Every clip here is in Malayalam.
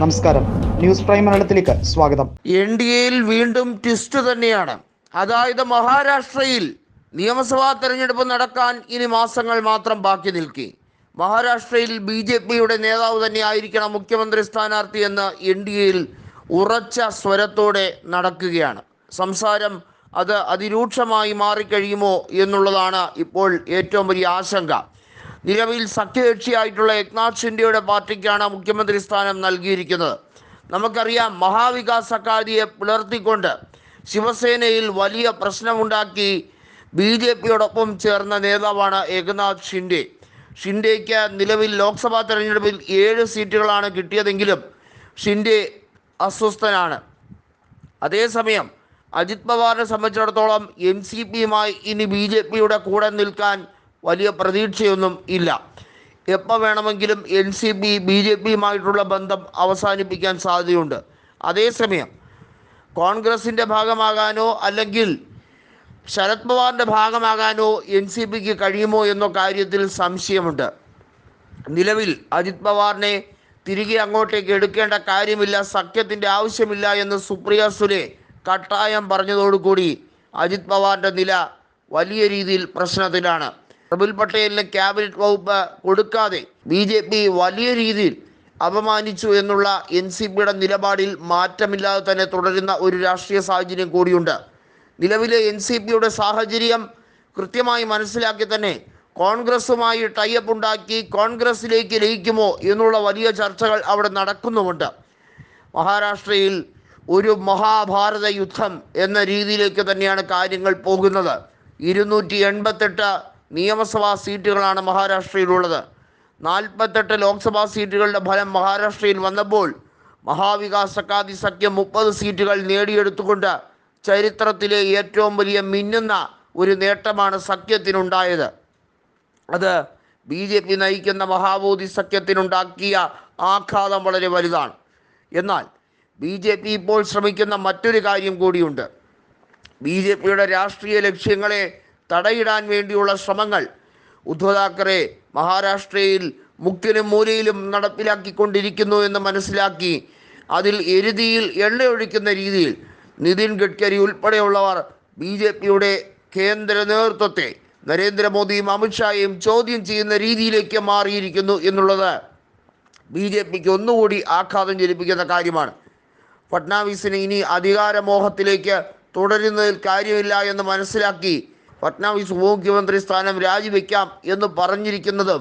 നമസ്കാരം. ന്യൂസ് പ്രൈം മലയാളത്തിലേക്ക് സ്വാഗതം. എൻ ഡി എയിൽ വീണ്ടും ട്വിസ്റ്റ് തന്നെയാണ്. അതായത് മഹാരാഷ്ട്രയിൽ നിയമസഭാ തെരഞ്ഞെടുപ്പ് നടക്കാൻ ഇനി മാസങ്ങൾ മാത്രം ബാക്കി നിൽക്കി. മഹാരാഷ്ട്രയിൽ ബി ജെ പിയുടെ നേതാവ് തന്നെ ആയിരിക്കണം മുഖ്യമന്ത്രി സ്ഥാനാർത്ഥി എന്ന് എൻ ഡി എയിൽ ഉറച്ച സ്വരത്തോടെ നടക്കുകയാണ്. സംസാരം അത് അതിരൂക്ഷമായി മാറിക്കഴിയുമോ എന്നുള്ളതാണ് ഇപ്പോൾ ഏറ്റവും വലിയ ആശങ്ക. നിലവിൽ സഖ്യകക്ഷിയായിട്ടുള്ള ഏക്നാഥ് ഷിൻഡെയുടെ പാർട്ടിക്കാണ് മുഖ്യമന്ത്രി സ്ഥാനം നൽകിയിരിക്കുന്നത്. നമുക്കറിയാം മഹാവികാസ് അക്കാദിയെ പുലർത്തിക്കൊണ്ട് ശിവസേനയിൽ വലിയ പ്രശ്നമുണ്ടാക്കി ബി ജെ പിയോടൊപ്പം ചേർന്ന നേതാവാണ് ഏകനാഥ് ഷിൻഡെ. ഷിൻഡെയ്ക്ക് നിലവിൽ ലോക്സഭാ തെരഞ്ഞെടുപ്പിൽ ഏഴ് സീറ്റുകളാണ് കിട്ടിയതെങ്കിലും ഷിൻഡെ അസ്വസ്ഥനാണ്. അതേസമയം അജിത് പവാറിനെ സംബന്ധിച്ചിടത്തോളം എൻ സി പിയുമായി ഇനി ബി ജെ പിയുടെ കൂടെ നിൽക്കാൻ വലിയ പ്രതീക്ഷയൊന്നും ഇല്ല. എപ്പോൾ വേണമെങ്കിലും N C P B J പിയുമായിട്ടുള്ള ബന്ധം അവസാനിപ്പിക്കാൻ സാധ്യതയുണ്ട്. അതേസമയം കോൺഗ്രസിന്റെ ഭാഗമാകാനോ അല്ലെങ്കിൽ ശരത് പവാറിന്റെ ഭാഗമാകാനോ എൻ സി പിക്ക് കഴിയുമോ എന്ന കാര്യത്തിൽ സംശയമുണ്ട്. നിലവിൽ അജിത് പവാറിനെ തിരികെ അങ്ങോട്ടേക്ക് എടുക്കേണ്ട കാര്യമില്ല സഖ്യത്തിന്റെ ആവശ്യമില്ല എന്ന് സുപ്രിയ സുലെ കട്ടായം പറഞ്ഞതോടുകൂടി അജിത് പവാറിന്റെ നില വലിയ രീതിയിൽ പ്രശ്നത്തിലാണ്. പ്രഫുൽ പട്ടേലിന് ക്യാബിനറ്റ് വകുപ്പ് കൊടുക്കാതെ ബി ജെ പി വലിയ രീതിയിൽ അപമാനിച്ചു എന്നുള്ള എൻ സി പിയുടെ നിലപാടിൽ മാറ്റമില്ലാതെ തന്നെ തുടരുന്ന ഒരു രാഷ്ട്രീയ സാഹചര്യം കൂടിയുണ്ട്. നിലവിലെ എൻ സി പിയുടെ സാഹചര്യം കൃത്യമായി മനസ്സിലാക്കി തന്നെ കോൺഗ്രസുമായി ടൈപ്പ് ഉണ്ടാക്കി കോൺഗ്രസിലേക്ക് ലയിക്കുമോ എന്നുള്ള വലിയ ചർച്ചകൾ അവിടെ നടക്കുന്നുമുണ്ട്. മഹാരാഷ്ട്രയിൽ ഒരു മഹാഭാരത യുദ്ധം എന്ന രീതിയിലേക്ക് തന്നെയാണ് കാര്യങ്ങൾ പോകുന്നത്. ഇരുന്നൂറ്റി എൺപത്തെട്ട് നിയമസഭാ സീറ്റുകളാണ് മഹാരാഷ്ട്രയിലുള്ളത്. നാൽപ്പത്തെട്ട് ലോക്സഭാ സീറ്റുകളുടെ ഫലം മഹാരാഷ്ട്രയിൽ വന്നപ്പോൾ മഹാവികാസ് അക്കാദി സഖ്യം മുപ്പത് സീറ്റുകൾ നേടിയെടുത്തുകൊണ്ട് ചരിത്രത്തിലെ ഏറ്റവും വലിയ മിന്നുന്ന ഒരു നേട്ടമാണ് സഖ്യത്തിനുണ്ടായത്. അത് ബി ജെ പി നയിക്കുന്ന മഹാബോധി സഖ്യത്തിനുണ്ടാക്കിയ ആഘാതം വളരെ വലുതാണ്. എന്നാൽ ബി ജെ പി ഇപ്പോൾ ശ്രമിക്കുന്ന മറ്റൊരു കാര്യം കൂടിയുണ്ട്. ബി ജെ പിയുടെ രാഷ്ട്രീയ ലക്ഷ്യങ്ങളെ തടയിടാൻ വേണ്ടിയുള്ള ശ്രമങ്ങൾ ഉദ്ധവ് താക്കറെ മഹാരാഷ്ട്രയിൽ മുക്കിലും മൂലയിലും നടപ്പിലാക്കിക്കൊണ്ടിരിക്കുന്നു എന്ന് മനസ്സിലാക്കി അതിൽ എരുതിയിൽ എണ്ണയൊഴിക്കുന്ന രീതിയിൽ നിതിൻ ഗഡ്കരി ഉൾപ്പെടെയുള്ളവർ ബി ജെ പിയുടെ കേന്ദ്ര നേതൃത്വത്തെ നരേന്ദ്രമോദിയും അമിത്ഷായും ചോദ്യം ചെയ്യുന്ന രീതിയിലേക്ക് മാറിയിരിക്കുന്നു എന്നുള്ളത് ബി ജെ പിക്ക് ഒന്നുകൂടി ആഘാതം ജനിപ്പിക്കുന്ന കാര്യമാണ്. ഫട്നാവിസിന് ഇനി അധികാരമോഹത്തിലേക്ക് തുടരുന്നതിൽ കാര്യമില്ല എന്ന് മനസ്സിലാക്കി ഫട്നാവിസ് മുഖ്യമന്ത്രി സ്ഥാനം രാജിവെക്കാം എന്ന് പറഞ്ഞിരിക്കുന്നത്.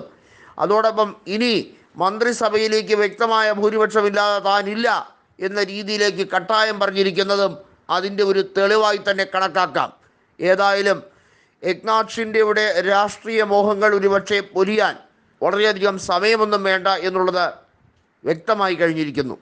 അതോടൊപ്പം ഇനി മന്ത്രിസഭയിലേക്ക് വ്യക്തമായ ഭൂരിപക്ഷമില്ലാതെ താനില്ല എന്ന രീതിയിലേക്ക് കട്ടായം പറഞ്ഞിരിക്കുന്നതും അതിന്റെ ഒരു തെളിവായി തന്നെ കണക്കാക്കാം. ഏതായാലും ഷിൻഡെയുടെ രാഷ്ട്രീയ മോഹങ്ങൾ ഒരുപക്ഷെ പൊലിയാൻ വളരെയധികം സമയമൊന്നും വേണ്ട എന്നുള്ളത് വ്യക്തമായി കഴിഞ്ഞിരിക്കുന്നു.